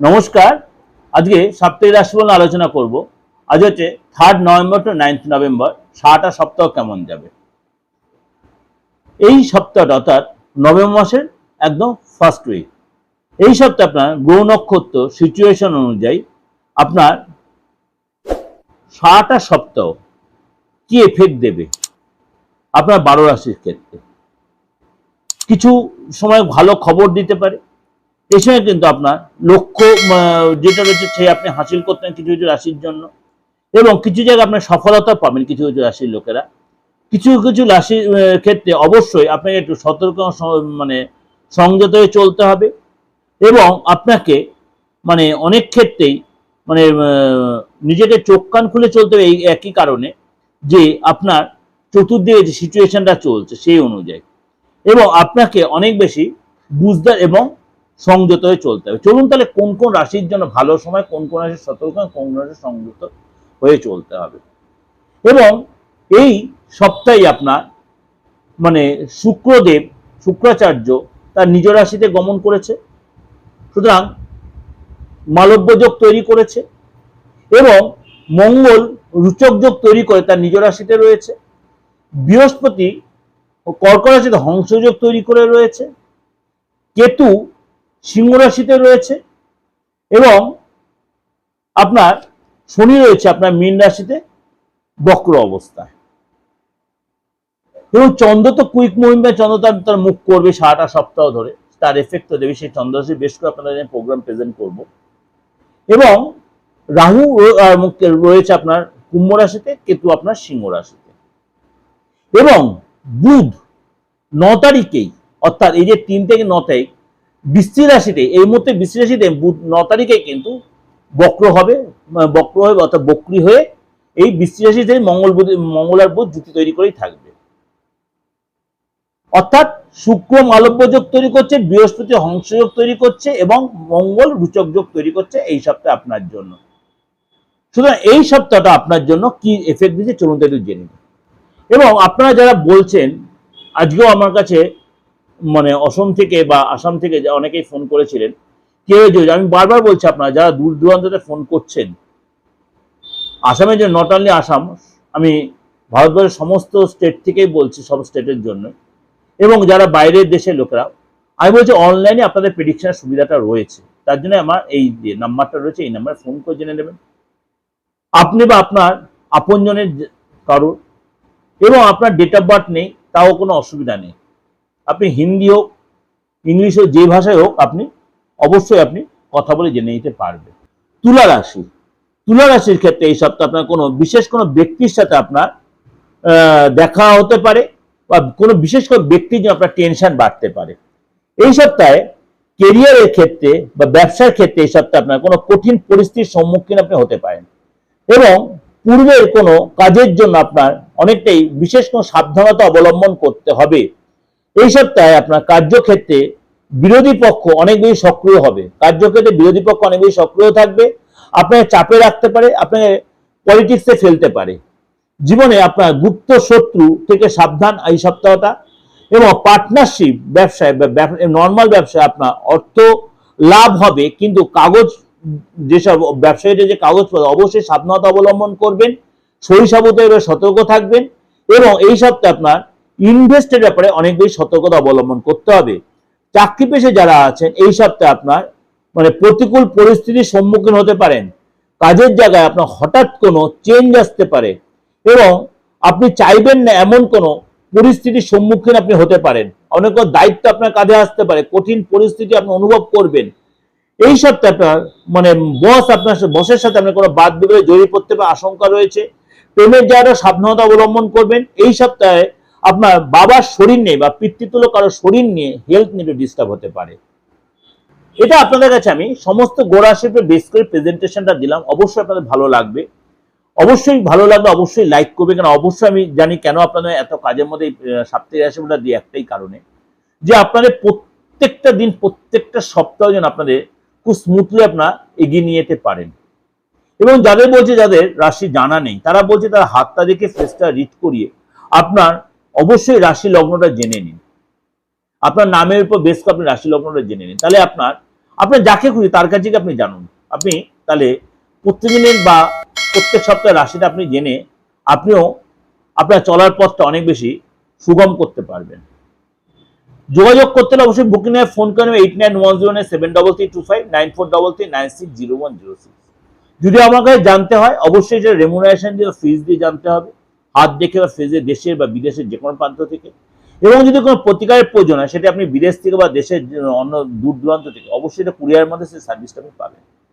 নমস্কার। আজকে সাপ্তাহিক রাশিফল আলোচনা করব। আজ হচ্ছে third November to ninth November সারাটা সপ্তাহ কেমন যাবে? এই সপ্তাহটা অর্থাৎ নভেম্বর মাসের একদম ফার্স্ট উইক এই সপ্তাহে আপনার গ্রহ নক্ষত্র সিচুয়েশন অনুযায়ী আপনার সারাটা সপ্তাহ কি এফেক্ট দেবে? আপনার বারো রাশির ক্ষেত্রে। কিছু সময় ভালো খবর দিতে পারে। সময় কিন্তু আপনার লক্ষ্য যেটা রয়েছে সে আপনি হাসিল করতেন কিছু কিছু রাশির জন্য। এবং কিছু জায়গায় আপনার সফলতা পাবেন কিছু কিছু রাশির লোকেরা। কিছু কিছু রাশির ক্ষেত্রে অবশ্যই আপনাকে একটু সতর্ক মানে সংযত হয়ে চলতে হবে। এবং আপনাকে মানে অনেক ক্ষেত্রেই মানে নিজেকে চোখ কান খুলে চলতে হবে এই একই কারণে যে আপনার চতুর্দিকে যে সিচুয়েশনটা চলছে সেই অনুযায়ী। এবং আপনাকে অনেক বেশি বুঝদার এবং সংযত হয়ে চলতে হবে। চলুন তাহলে কোন কোন রাশির জন্য ভালো সময়, কোন কোন রাশির সতর্ক কোন রাশির সংযত হয়ে চলতে হবে। এবং এই সপ্তাহে আপনার মানে শুক্রদেব, শুক্রাচার্য তার নিজ রাশিতে গমন করেছে। সুতরাং মালব্য যোগ তৈরি করেছে এবং মঙ্গল রুচক যোগ তৈরি করে তার নিজ রাশিতে রয়েছে। বৃহস্পতি কর্ক রাশিতে হংসযোগ তৈরি করে রয়েছে। কেতু সিংহ রাশিতে রয়েছে এবং আপনার শনি রয়েছে আপনার মীন রাশিতে বক্র অবস্থায়। এবং চন্দ্র তো কুইক মুভমেন্ট, চন্দ্র তার তার মুখ করবে সারাটা সপ্তাহ ধরে। তার এফেক্ট তো দেবে সেই চন্দ্র রাশি বেশ করে আপনাদের প্রোগ্রাম প্রেজেন্ট করব। এবং রাহু রয়েছে আপনার কুম্ভ রাশিতে, কেতু আপনার সিংহ রাশিতে। এবং বুধ ন তারিখেই, অর্থাৎ এই যে তিন থেকে ন তারিখ বৃষ্টি রাশিতে, এই মুহূর্তে বৃষ্টি রাশিতে ন তারিখে কিন্তু বক্র হবে বক্র হবে অর্থাৎ বক্রি হয়ে এই বৃষ্টি রাশিতে মঙ্গল বুধ, মঙ্গল আর বুধ জুতি তৈরি করেই থাকবে অর্থাৎ শুক্র মালব্য যোগ তৈরি করছে, বৃহস্পতি হংসযোগ তৈরি করছে এবং মঙ্গল রুচক যোগ তৈরি করছে এই সপ্তাহে আপনার জন্য সুতরাং এই সপ্তাহটা আপনার জন্য কি এফেক্ট দিচ্ছে চলুন তো একটু জেনে। এবং আপনারা যারা বলছেন, আজকেও আমার কাছে মানে অসম থেকে বা আসাম থেকে অনেকেই ফোন করেছিলেন, কেউ যে, আমি বারবার বলছি আপনারা, যারা দূর দূরান্ততে ফোন করছেন, আসামের যে নট অনলি আসাম, আমি ভারতবর্ষের সমস্ত স্টেট থেকেই বলছি সব স্টেটের জন্য, এবং যারা বাইরের দেশের লোকেরা, আমি বলছি অনলাইনে আপনাদের প্রেডিকশনের সুবিধাটা রয়েছে, তার জন্য আমার এই যে নাম্বারটা রয়েছে, এই নাম্বারে ফোন করে জেনে নেবেন। আপনি বা আপনার আপনজনের কারোর, এবং আপনার ডেট অফ বার্থ নেই, তাও কোনো অসুবিধা নেই। আপনি হিন্দি হোক ইংলিশ হোক যে ভাষায় হোক আপনি অবশ্যই আপনি কথা বলে জেনে নিতে পারবেন। তুলা রাশি, তুলা রাশির ক্ষেত্রে এই সপ্তাহে আপনার কোনো বিশেষ কোনো ব্যক্তির সাথে আপনার দেখা হতে পারে বা কোনো বিশেষ কোনো ব্যক্তির জন্য আপনার টেনশন বাড়তে পারে। এই সপ্তাহে কেরিয়ারের ক্ষেত্রে বা ব্যবসার ক্ষেত্রে এই সপ্তাহে আপনার কোনো কঠিন পরিস্থিতির সম্মুখীন আপনি হতে পারেন এবং পূর্বের কোনো কাজের জন্য আপনার অনেকটাই বিশেষ কোনো সাবধানতা অবলম্বন করতে হবে। এই সপ্তাহে আপনার কার্যক্ষেত্রে বিরোধী পক্ষ অনেক বেশি সক্রিয় হবে। কার্যক্ষেত্রে বিরোধী পক্ষ অনেক বেশি সক্রিয় থাকবে। আপনাকে চাপে রাখতে পারে, আপনাকে পলিটিক্সে ফেলতে পারে। জীবনে আপনার গুপ্ত শত্রু থেকে সাবধান এই সপ্তাহটা এবং পার্টনারশিপ ব্যবসায় নর্মাল ব্যবসায় আপনার অর্থ লাভ হবে, কিন্তু কাগজ, যেসব ব্যবসায়ীদের যে কাগজপত্র, অবশ্যই সাবধানতা অবলম্বন করবেন এবার সতর্ক থাকবেন এবং এই সপ্তাহে আপনার ইনভেস্টের ব্যাপারে অনেক বেশি সতর্কতা অবলম্বন করতে হবে। চাকরি পেশে যারা আছেন, এই সপ্তাহে আপনার মানে প্রতিকূল পরিস্থিতির সম্মুখীন হতে পারেন। কাজের জায়গায় আপনার হঠাৎ কোনো চেঞ্জ আসতে পারে এবং আপনি চাইবেন না এমন কোনো পরিস্থিতির সম্মুখীন আপনি হতে পারেন। অনেক দায়িত্ব আপনার কাঁধে আসতে পারে, কঠিন পরিস্থিতি আপনি অনুভব করবেন। এই সপ্তাহে আপনার মানে বস আপনার বসের সাথে আপনার কোনো বাদ বিবাদে জড়িয়ে পড়তে পারে আশঙ্কা রয়েছে। প্রেমের জায়গাটা সাবধানতা অবলম্বন করবেন। এই সপ্তাহে আপনার বাবার শরীর নিয়ে বা পিতৃতুল্য কারও শরীর নিয়ে হেলথ নিয়ে ডিস্টার্ব হতে পারে। এটা আপনাদের কাছে আমি সমস্ত গোড়া শিল্পের বেস করে প্রেজেন্টেশনটা দিলাম। অবশ্যই আপনাদের ভালো লাগবে। অবশ্যই ভালো লাগবে অবশ্যই লাইক করবে কারণ অবশ্যই আমি জানি কেন আপনাদের এত কাজের মধ্যে সাপ্তাহিক রাশিফলটা দিই একটাই কারণে। যে আপনাদের প্রত্যেকটা দিন, প্রত্যেকটা সপ্তাহ যেন আপনাদের খুব স্মুথলি আপনার এগিয়ে নিয়ে যেতে পারেন। এবং যাদের বলছে যাদের রাশি জানা নেই, তারা বলছে তারা হাতটা দেখে ফেসটা রিড করিয়ে আপনার অবশ্যই রাশি লগ্নটা জেনে নিন। আপনার নামের উপর বেশ আপনি রাশি লগ্নটা জেনে নিন। তাহলে আপনার আপনার যাকে খুশি তার কাছে আপনি জানুন। আপনি তাহলে প্রত্যেকদিনের বা প্রত্যেক সপ্তাহে রাশিটা আপনি জেনে আপনিও আপনার চলার পথটা অনেক বেশি সুগম করতে পারবেন। যোগাযোগ করতে হলে অবশ্যই বুকিং এ ফোন করে eight nine one zero nine seven double three two five nine four double three nine six zero one zero six যদি আমার কাছে জানতে হয়, অবশ্যই এটা রেমুনারেশন দিয়ে ফিজ দিয়ে জানতে হবে। হাত দেখে বা ফেজে দেশের বা বিদেশের যে কোনো প্রান্ত থেকে। এবং যদি কোনো প্রতিকারের প্রয়োজন হয়, সেটা আপনি বিদেশ থেকে বা দেশের অন্য দূর দূরান্ত থেকে, অবশ্যই এটা কুরিয়ার মধ্যে সেই সার্ভিসটা আপনি পাবেন।